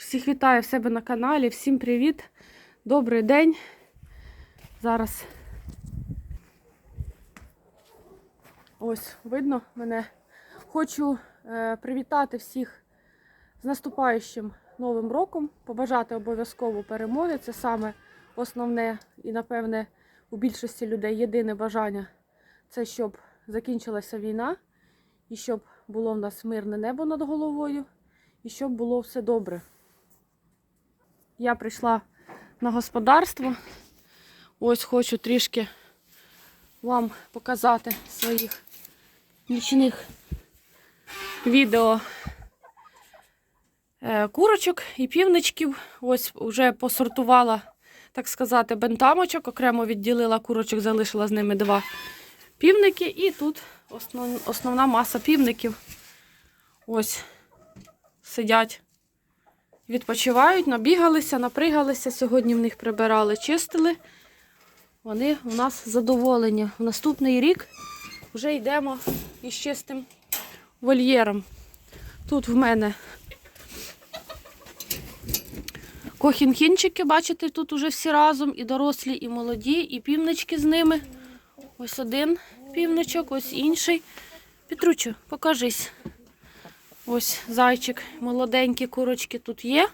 Всіх вітаю в себе на каналі. Всім привіт. Добрий день. Зараз ось видно мене. Хочу е, привітати всіх з наступаючим новим роком, побажати обов'язково перемоги. Це саме основне і, напевне, у більшості людей єдине бажання це щоб закінчилася війна і щоб було в нас мирне небо над головою, і щоб було все добре. Я прийшла на господарство. Ось хочу трішки вам показати своїх нічних відео е, курочок і півничків. Ось вже посортувала, так сказати, бентамочок, окремо відділила курочок, залишила з ними два півники. І тут основ, основна маса півників. Ось сидять, відпочивають, набігалися, напригалися. Сьогодні в них прибирали, чистили. Вони у нас задоволені. В наступний рік вже йдемо із чистим вольєром. Тут в мене кохінхінчики, бачите, тут уже всі разом, і дорослі, і молоді, і півнички з ними. Ось один півничок, ось інший. Петручу, покажись. Ось зайчик, молоденькі курочки тут є.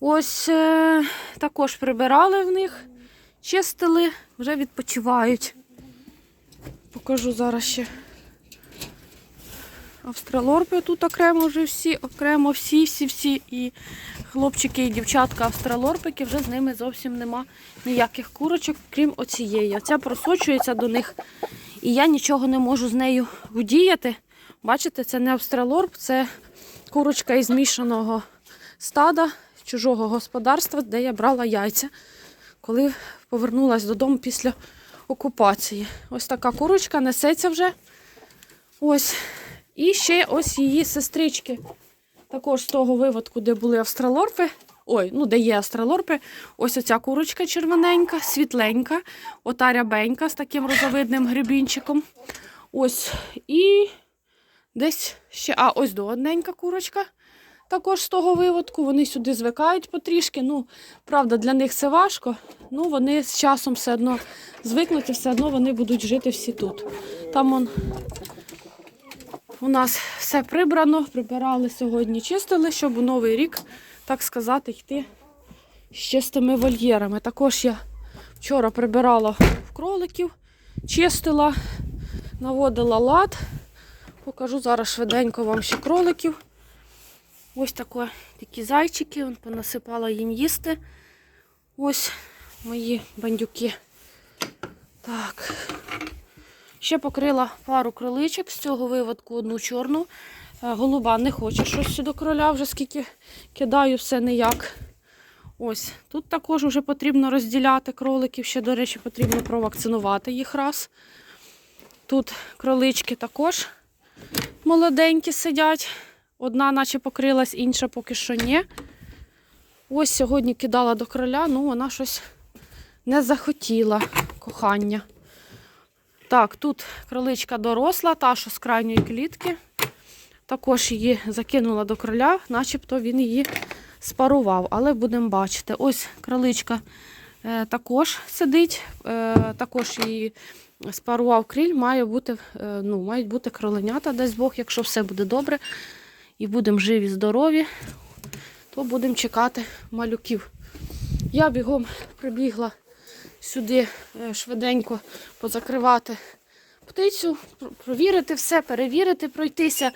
Ось е, також прибирали в них, чистили, вже відпочивають. Покажу зараз ще. Австралорпи тут окремо вже всі, окремо всі, всі, всі. І хлопчики, і дівчатка австралорпики, вже з ними зовсім нема ніяких курочок, крім оцієї. Оця просочується до них, і я нічого не можу з нею вдіяти. Бачите, це не австралорп, це курочка із мішаного стада чужого господарства, де я брала яйця, коли повернулася додому після окупації. Ось така курочка несеться вже. Ось. І ще ось її сестрички. Також з того виводку, де були австралорпи. Ой, ну де є австралорпи. Ось оця курочка червоненька, світленька, ота рябенька з таким розовидним грибінчиком. Ось. І десь ще. А, ось до одненька курочка. Також з того виводку. Вони сюди звикають потрішки. Ну, правда, для них це важко. Ну, вони з часом все одно звикнуть і все одно вони будуть жити всі тут. Там он у нас все прибрано, прибирали сьогодні, чистили, щоб у новий рік, так сказати, йти з чистими вольєрами. Також я вчора прибирала в кроликів, чистила, наводила лад. Покажу зараз швиденько вам ще кроликів. Ось такі, такі зайчики, Вон понасипала їм їсти. Ось мої бандюки. Так. Ще покрила пару кроличок з цього виводку, одну чорну. Е, Голуба не хоче щось сюди кроля, вже скільки кидаю, все ніяк. Ось, тут також вже потрібно розділяти кроликів. Ще, до речі, потрібно провакцинувати їх раз. Тут кролички також молоденькі сидять. Одна наче покрилась, інша поки що ні. Ось сьогодні кидала до кроля, ну вона щось не захотіла кохання. Так, тут кроличка доросла, та що з крайньої клітки. Також її закинула до кроля, начебто він її спарував, але будемо бачити. Ось кроличка е, також сидить, е, також її спарував кріль, має бути, е, ну, мають бути кроленята, дасть Бог, якщо все буде добре і будемо живі, здорові, то будемо чекати малюків. Я бігом прибігла сюди е, швиденько позакривати птицю, провірити все, перевірити, пройтися.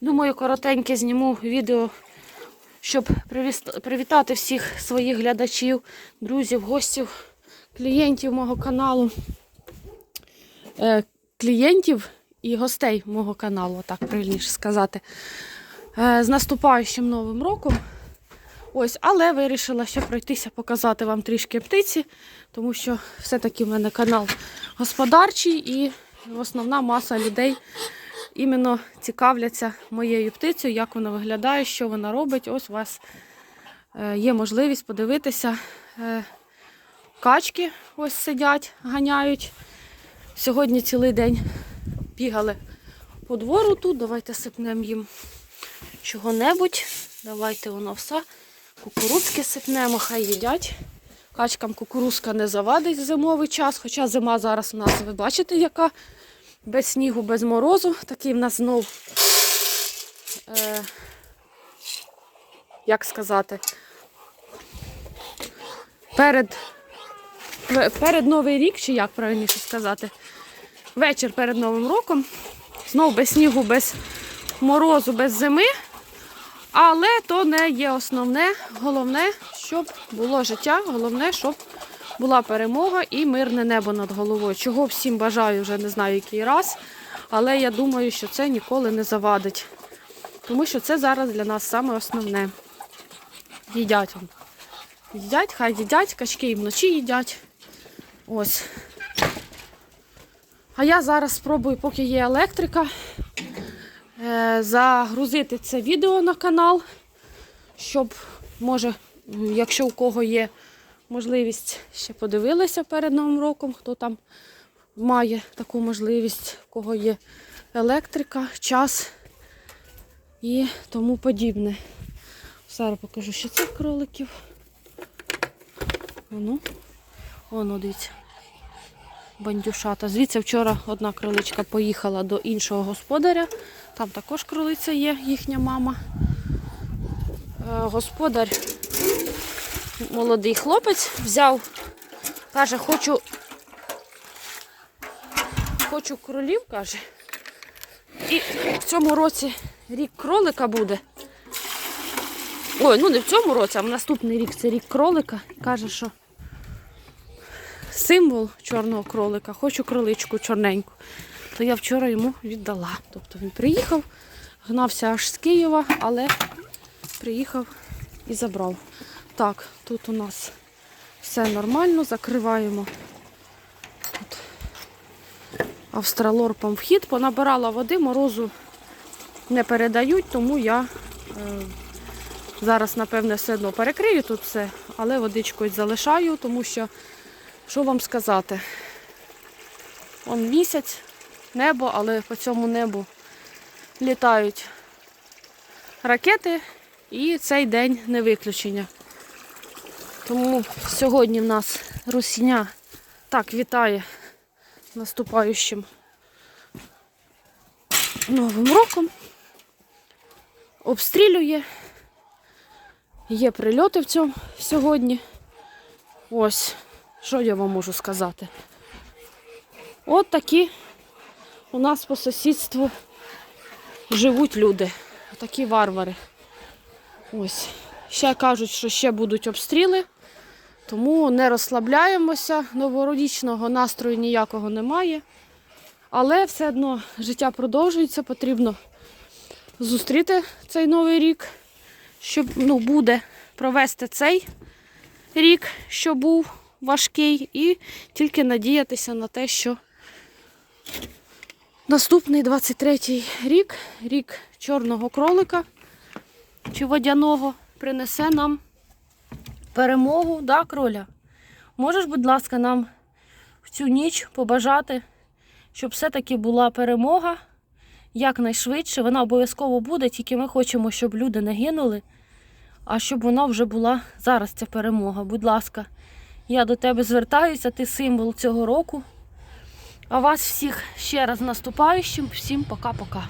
Думаю, коротеньке зніму відео, щоб привітати всіх своїх глядачів, друзів, гостів, клієнтів мого каналу. Е, Клієнтів і гостей мого каналу, так правильніше сказати. Е, З наступаючим новим роком. Ось, але вирішила ще пройтися, показати вам трішки птиці, тому що все-таки в мене канал господарчий і основна маса людей іменно цікавляться моєю птицею, як вона виглядає, що вона робить. Ось у вас е, є можливість подивитися. Качки ось сидять, ганяють. Сьогодні цілий день бігали по двору тут. Давайте сипнемо їм чого-небудь. Давайте воно все. Кукурудзки сипнемо, хай їдять. Качкам кукурузка не завадить в зимовий час, хоча зима зараз у нас, ви бачите, яка без снігу, без морозу. Такий в нас знов, е, як сказати, перед, перед Новий рік, чи як правильніше сказати, вечір перед Новим роком. Знов без снігу, без морозу, без зими. Але то не є основне. Головне, щоб було життя, головне, щоб була перемога і мирне небо над головою. Чого всім бажаю, вже не знаю який раз. Але я думаю, що це ніколи не завадить. Тому що це зараз для нас саме основне. Їдять. Їдять, хай їдять, качки і вночі їдять. Ось. А я зараз спробую, поки є електрика, е, загрузити це відео на канал, щоб, може, якщо у кого є можливість, ще подивилися перед Новим роком, хто там має таку можливість, у кого є електрика, час і тому подібне. Зараз покажу ще цих кроликів. Воно, воно дивіться. Бандюшата. Звідси вчора одна кроличка поїхала до іншого господаря. Там також кролиця є, їхня мама. Е, Господар, молодий хлопець, взяв, каже, хочу, хочу кролів, каже. І в цьому році рік кролика буде. Ой, ну не в цьому році, а в наступний рік це рік кролика. Каже, що символ чорного кролика, хочу кроличку чорненьку. То я вчора йому віддала. Тобто він приїхав, гнався аж з Києва, але приїхав і забрав. Так, тут у нас все нормально, закриваємо тут австралорпом вхід, понабирала води, морозу не передають, тому я е, зараз, напевне, все одно перекрию тут все, але водичкою залишаю, тому що що вам сказати? Он місяць, небо, але по цьому небу літають ракети, і цей день не виключення. Тому сьогодні в нас Русня так вітає наступаючим Новим роком. Обстрілює. Є прильоти в цьому сьогодні. Ось. Що я вам можу сказати? От такі у нас по сусідству живуть люди. Такі варвари. Ось. Ще кажуть, що ще будуть обстріли, тому не розслабляємося. Новорічного настрою ніякого немає. Але все одно життя продовжується, потрібно зустріти цей новий рік, щоб ну, буде провести цей рік, що був важкий, і тільки надіятися на те, що наступний 23-й рік, рік чорного кролика чи водяного, принесе нам перемогу, да, кроля? Можеш, будь ласка, нам в цю ніч побажати, щоб все-таки була перемога якнайшвидше. Вона обов'язково буде, тільки ми хочемо, щоб люди не гинули, а щоб вона вже була зараз ця перемога. Будь ласка, я до тебе звертаюся, ти символ цього року. А вас всіх ще раз наступаючим. Всім пока-пока.